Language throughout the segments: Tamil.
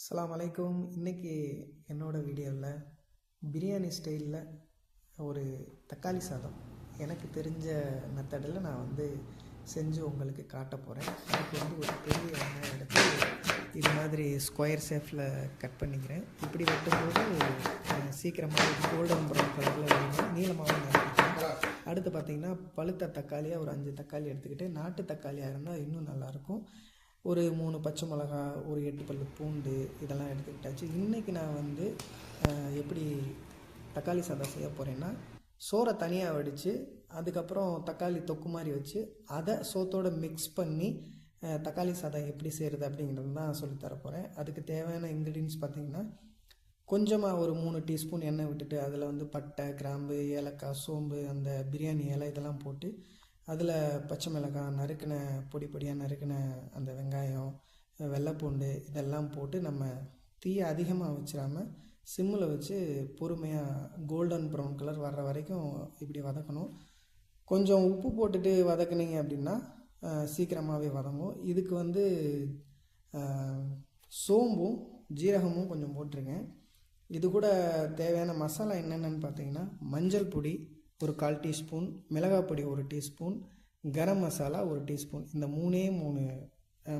அஸ்லாம் அலைக்கும். இன்றைக்கி என்னோடய வீடியோவில் பிரியாணி ஸ்டைலில் ஒரு தக்காளி சாதம். எனக்கு தெரிஞ்ச மெத்தடில் நான் வந்து செஞ்சு உங்களுக்கு காட்ட போகிறேன் எனக்கு வந்து ஒரு பெரிய எண்ணெய் எடுத்து இது மாதிரி ஸ்கொயர் ஷேஃபில் கட் பண்ணிக்கிறேன். இப்படி வெட்டும்போது சீக்கிரமாக கோல்டன் ப்ரௌன் கலரில் வேணும் நீளமாகவும் அடுத்து பார்த்திங்கன்னா பழுத்த தக்காளியாக ஒரு அஞ்சு தக்காளி எடுத்துக்கிட்டு நாட்டு தக்காளியாக இருந்தால் இன்னும் நல்லாயிருக்கும் ஒரு மூணு பச்சை மிளகா ஒரு எட்டு பல்லு பூண்டு இதெல்லாம் எடுத்துக்கிட்டாச்சு. இன்றைக்கி நான் வந்து எப்படி தக்காளி சாதம் செய்ய போகிறேன்னா சோறை தனியாக வடித்து அதுக்கப்புறம் தக்காளி தொக்கு மாதிரி வச்சு அதை சோத்தோடு மிக்ஸ் பண்ணி தக்காளி சாதம் எப்படி செய்கிறது அப்படிங்கிறது தான் சொல்லித்தர போகிறேன் அதுக்கு தேவையான இன்க்ரீடியன்ஸ் பார்த்திங்கன்னா கொஞ்சமாக ஒரு மூணு டீஸ்பூன் எண்ணெய் விட்டுட்டு அதில் வந்து பட்டை கிராம்பு ஏலக்காய் சோம்பு அந்த பிரியாணி இலை இதெல்லாம் போட்டு அதில் பச்சை மிளகாய் நறுக்கின பொடி பொடியாக நறுக்கின அந்த வெங்காயம் வெள்ளைப்பூண்டு இதெல்லாம் போட்டு நம்ம தீயை அதிகமாக வச்சிடாமல் சிம்மில் வச்சு பொறுமையாக கோல்டன் ப்ரௌன் கலர் வர்ற வரைக்கும் இப்படி வதக்கணும். கொஞ்சம் உப்பு போட்டுட்டு வதக்குனீங்க அப்படின்னா சீக்கிரமாகவே வதங்கும். இதுக்கு வந்து சோம்பும் ஜீரகமும் கொஞ்சம் போட்டிருங்க இது கூட தேவையான மசாலா என்னென்னு பார்த்தீங்கன்னா மஞ்சள் பொடி ஒரு கால் டீஸ்பூன் மிளகாய் பொடி ஒரு டீஸ்பூன் கரம் மசாலா ஒரு டீஸ்பூன். இந்த மூணே மூணு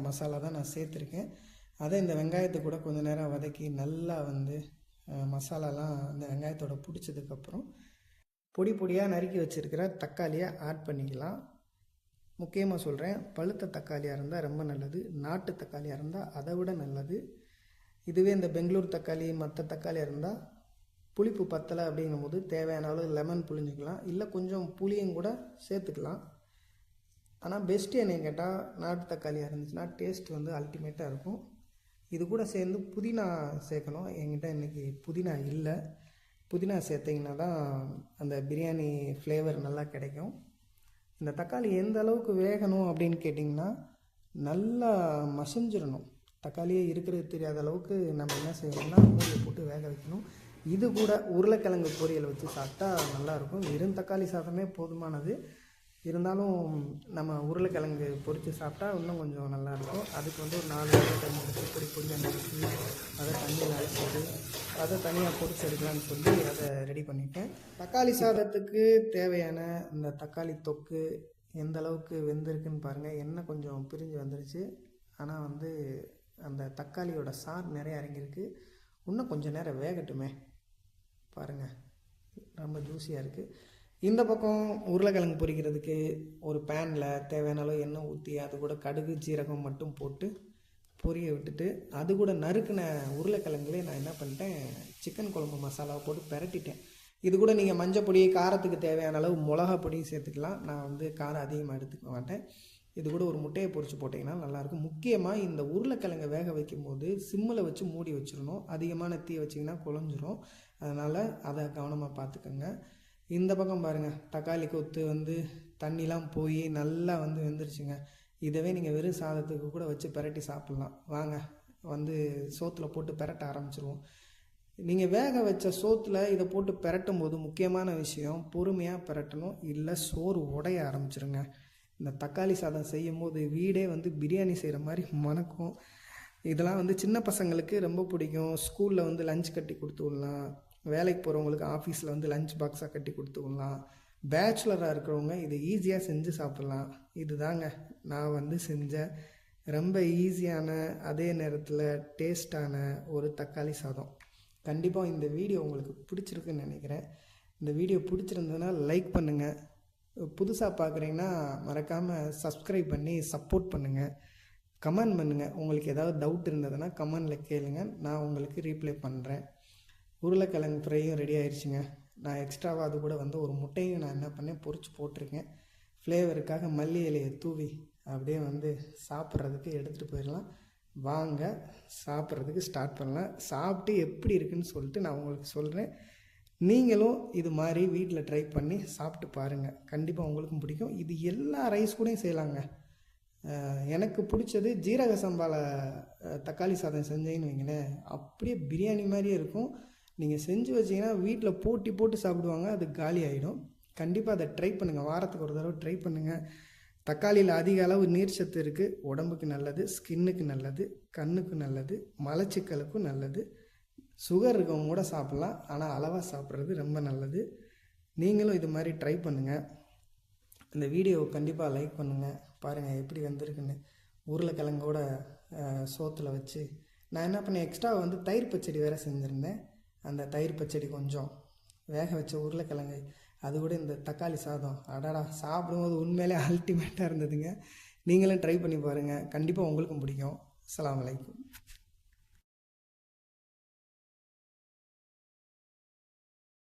மசாலா தான் நான் சேர்த்துருக்கேன். அதை இந்த வெங்காயத்தை கூட கொஞ்சம் நேரம் வதக்கி நல்லா வந்து மசாலாலாம் அந்த வெங்காயத்தோட பிடிச்சதுக்கப்புறம் பொடி பொடியாக நறுக்கி வச்சுருக்கிற தக்காளியை ஆட் பண்ணிக்கலாம். முக்கியமாக சொல்கிறேன் பழுத்த தக்காளியாக இருந்தால் ரொம்ப நல்லது நாட்டு தக்காளியாக இருந்தால் அதை விட நல்லது. இதுவே இந்த பெங்களூர் தக்காளி மற்ற தக்காளியாக இருந்தால் புளிப்பு பத்தலை அப்படிங்கும் போது தேவையான அளவு லெமன் புளிஞ்சிக்கலாம் இல்லை கொஞ்சம் புளியும் கூட சேர்த்துக்கலாம். ஆனால் பெஸ்ட்டு என்ன கேட்டால் நாட்டு தக்காளியாக இருந்துச்சுன்னா டேஸ்ட் வந்து அல்டிமேட்டாக இருக்கும். இது கூட சேர்ந்து புதினா சேர்க்கணும். என்கிட்ட இன்றைக்கி புதினா இல்லை. புதினா சேர்த்திங்கன்னா தான் அந்த பிரியாணி ஃப்ளேவர் நல்லா கிடைக்கும். இந்த தக்காளி எந்த அளவுக்கு வேகணும் அப்படின்னு கேட்டிங்கன்னா நல்லா மசிஞ்சிடணும். தக்காளியே இருக்கிறது தெரியாத அளவுக்கு நம்ம என்ன செய்யணும்னா மூடியை போட்டு வேக வைக்கணும். இது கூட உருளைக்கிழங்கு பொரியல் வச்சு சாப்பிட்டா நல்லாயிருக்கும். வெறும் தக்காளி சாதமே போதுமானது. இருந்தாலும் நம்ம உருளைக்கிழங்கு பொரித்து சாப்பிட்டா இன்னும் கொஞ்சம் நல்லாயிருக்கும். அதுக்கு வந்து ஒரு நாலு உருளைக்கிழங்கு எடுத்து பொடி பொடியாக நறுக்கி அதை தண்ணியில் அரைச்சது அதை தனியாக பொரிச்சு எடுக்கலாம்னு சொல்லி அதை ரெடி பண்ணிட்டேன். தக்காளி சாதத்துக்கு தேவையான இந்த தக்காளி தொக்கு எந்த அளவுக்கு வெந்திருக்குன்னு பாருங்கள் எண்ணெய் கொஞ்சம் பிரிஞ்சு வந்துருச்சு. ஆனால் வந்து அந்த தக்காளியோட சார் நிறைய இறங்கியிருக்கு. இன்னும் கொஞ்சம் நேரம் வேகட்டுமே. பாருங்கள் ரொம்ப ஜூஸியாக இருக்குது இந்த பக்கம் உருளைக்கிழங்கு பொரிக்கிறதுக்கு ஒரு பேனில் தேவையான அளவு எண்ணெய் ஊற்றி அது கூட கடுகு ஜீரகம் மட்டும் போட்டு பொரிய விட்டுட்டு அது கூட நறுக்கின உருளைக்கிழங்குலேயே நான் என்ன பண்ணிட்டேன் சிக்கன் குழம்பு மசாலாவை போட்டு பெரட்டிட்டேன். இது கூட நீங்கள் மஞ்சள் பொடி காரத்துக்கு தேவையான அளவு மிளகா பொடியும் சேர்த்துக்கலாம். நான் வந்து காரம் அதிகமாக எடுத்துக்க மாட்டேன். இது கூட ஒரு முட்டையை பொறிச்சு போட்டிங்கன்னா நல்லாயிருக்கும். முக்கியமாக இந்த உருளைக்கிழங்கை வேக வைக்கும்போது சிம்மில் வச்சு மூடி வச்சிடணும். அதிகமான தீ வச்சிங்கன்னா குழஞ்சிரும். அதனால் அதை கவனமாக பார்த்துக்கோங்க. இந்த பக்கம் பாருங்கள் தக்காளி கொத்து வந்து தண்ணிலாம் போய் நல்லா வந்து வெந்துருச்சுங்க. இதவே நீங்கள் வெறும் சாதத்துக்கு கூட வச்சு பிரட்டி சாப்பிட்லாம். வாங்க வந்து சோத்தில் போட்டு பெரட்ட ஆரம்பிச்சிருவோம். நீங்கள் வேக வச்ச சோத்தில் இதை போட்டு பெரட்டும் போது முக்கியமான விஷயம் பொறுமையாக பிரட்டணும் இல்லை சோறு உடைய ஆரம்பிச்சிருங்க. இந்த தக்காளி சாதம் செய்யும் போது வீடே வந்து பிரியாணி செய்கிற மாதிரி மணக்கும். இதெல்லாம் வந்து சின்ன பசங்களுக்கு ரொம்ப பிடிக்கும். ஸ்கூலில் வந்து லஞ்ச் கட்டி கொடுத்து விடலாம். வேலைக்கு போகிறவங்களுக்கு ஆஃபீஸில் வந்து லஞ்ச் பாக்ஸாக கட்டி கொடுத்து விடலாம். பேச்சுலராக இருக்கிறவங்க இதை ஈஸியாக செஞ்சு சாப்பிட்லாம். இதுதாங்க நான் வந்து செஞ்ச ரொம்ப ஈஸியான அதே நேரத்தில் டேஸ்டான ஒரு தக்காளி சாதம். கண்டிப்பாக இந்த வீடியோ உங்களுக்கு பிடிச்சிருக்குன்னு நினைக்கிறேன். இந்த வீடியோ பிடிச்சிருந்ததுன்னா லைக் பண்ணுங்கள் புதுசாக பார்க்குறீங்கன்னா மறக்காமல் சப்ஸ்கிரைப் பண்ணி சப்போர்ட் பண்ணுங்கள் கமெண்ட் பண்ணுங்கள் உங்களுக்கு ஏதாவது டவுட் இருந்ததுன்னா கமெண்டில் கேளுங்க. நான் உங்களுக்கு ரீப்ளை பண்ணுறேன் உருளைக்கிழங்கு ஃப்ரையும் ரெடி ஆயிடுச்சுங்க நான் எக்ஸ்ட்ராவாக அது கூட வந்து ஒரு முட்டையும் நான் என்ன பண்ணேன்? பொறிச்சு போட்டிருக்கேன். ஃப்ளேவருக்காக மல்லி இலையை தூவி அப்படியே வந்து சாப்பிட்றதுக்கு எடுத்துகிட்டு போயிடலாம். வாங்க சாப்பிட்றதுக்கு ஸ்டார்ட் பண்ணலாம். சாப்பிட்டு எப்படி இருக்குன்னு சொல்லிட்டு நான் உங்களுக்கு சொல்கிறேன் நீங்களும் இது மாதிரி வீட்டில் ட்ரை பண்ணி சாப்பிட்டு பாருங்கள் கண்டிப்பாக உங்களுக்கும் பிடிக்கும். இது எல்லா ரைஸ் கூடயும் செய்யலாங்க. எனக்கு பிடிச்சது ஜீரக சம்பால தக்காளி சாதம் செஞ்சீங்கன்னு வைங்களேன். அப்படியே பிரியாணி மாதிரியே இருக்கும். நீங்கள் செஞ்சு வச்சீங்கன்னா வீட்டில் போட்டி போட்டு சாப்பிடுவாங்க. அது காலி ஆகிடும் கண்டிப்பாக அதை ட்ரை பண்ணுங்கள் வாரத்துக்கு ஒரு தடவை ட்ரை பண்ணுங்கள் தக்காளியில் அதிக அளவு நீர்ச்சத்து இருக்குது உடம்புக்கு நல்லது ஸ்கின்னுக்கு நல்லது கண்ணுக்கு நல்லது மலச்சிக்கலுக்கும் நல்லது. சுகர் இருக்கவங்க கூட சாப்பிட்லாம் ஆனால் அளவாக சாப்பிட்றது ரொம்ப நல்லது. நீங்களும் இது மாதிரி ட்ரை பண்ணுங்கள் இந்த வீடியோவை கண்டிப்பாக லைக் பண்ணுங்கள் பாருங்கள் எப்படி வந்திருக்குன்னு. உருளைக்கிழங்கோட சோத்தில் வச்சு நான் என்ன பண்ணேன் எக்ஸ்ட்ரா வந்து தயிர் பச்சடி வேறு செஞ்சுருந்தேன். அந்த தயிர் பச்சடி கொஞ்சம் வேக வச்ச உருளைக்கிழங்கு அது கூட இந்த தக்காளி சாதம். அடடா சாப்பிடும்போது உண்மையிலே அல்டிமேட்டாக இருந்ததுங்க. நீங்களும் ட்ரை பண்ணி பாருங்கள் கண்டிப்பாக உங்களுக்கும் பிடிக்கும். அலாம் அலைக்கும்.